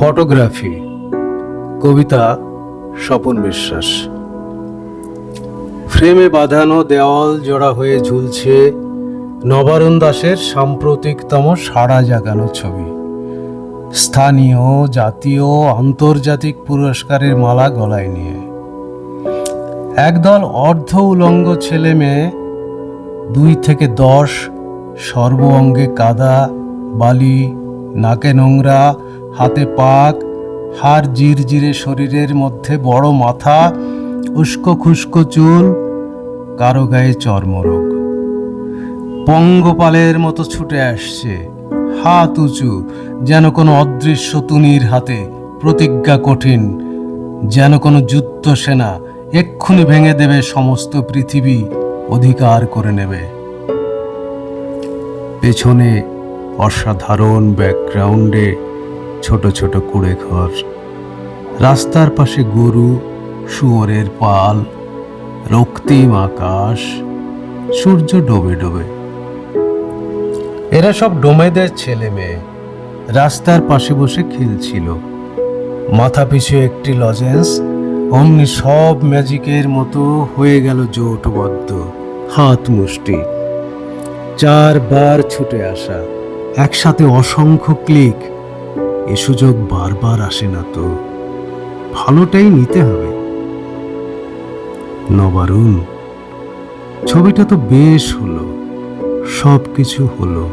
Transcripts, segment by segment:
Photography. কবিতা স্বপন বিশ্বাস। ফ্রেমে বাঁধানো দেওয়াল জোড়া হয়ে ঝুলছে নবারুণ দাসের সাম্প্রতিকতম সাড়া জাগানো ছবি। স্থানীয়, জাতীয়, আন্তর্জাতিক পুরস্কারের মালা গলায় নিয়ে। একদল অর্ধ উলঙ্গ ছেলে মেয়ে, দুই থেকে দশ সর্ব অঙ্গে কাদা, বালি, নাকে নোংরা হাতে পাক, হাড় জিরজিরে শরীরের মধ্যে বড় মাথা উস্কো খুস্কো চুল, কারও গায়ে চর্মরোগ। পঙ্গপালের মতো ছুটে আসছে, হাত উঁচু, যেন কোনো অদৃশ্য তুনির হাতে প্রতিজ্ঞা কঠিন, যেন কোনো যুদ্ধ সেনা এক্ষুনি ভেঙে দেবে সমস্ত পৃথিবী, অধিকার করে নেবে। পেছনে অসাধারণ ব্যাকগ্রাউন্ডে ছোট ছোট কুড়ে ঘর। রাস্তার পাশে গরু, শুয়োরের পাল, রক্তিম আকাশ, সূর্য ডোবে ডোবে। এরা সব ডোমেদের ছেলে মেয়ে। রাস্তার পাশে বসে খেলছিল। মাথা পিছু একটি লজেন্স, অমনি সব ম্যাজিকের মতো হয়ে গেল জোটবদ্ধ, হাত মুষ্টি। চারবার ছুটে আসা, একসাথে অসংখ্য ক্লিক এ সুযোগ বারবার আসে না তো। ভালোটাই নিতে হবে। নবারুণ, ছবিটা তো বেশ হলো সব কিছু হলো।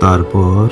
তারপর?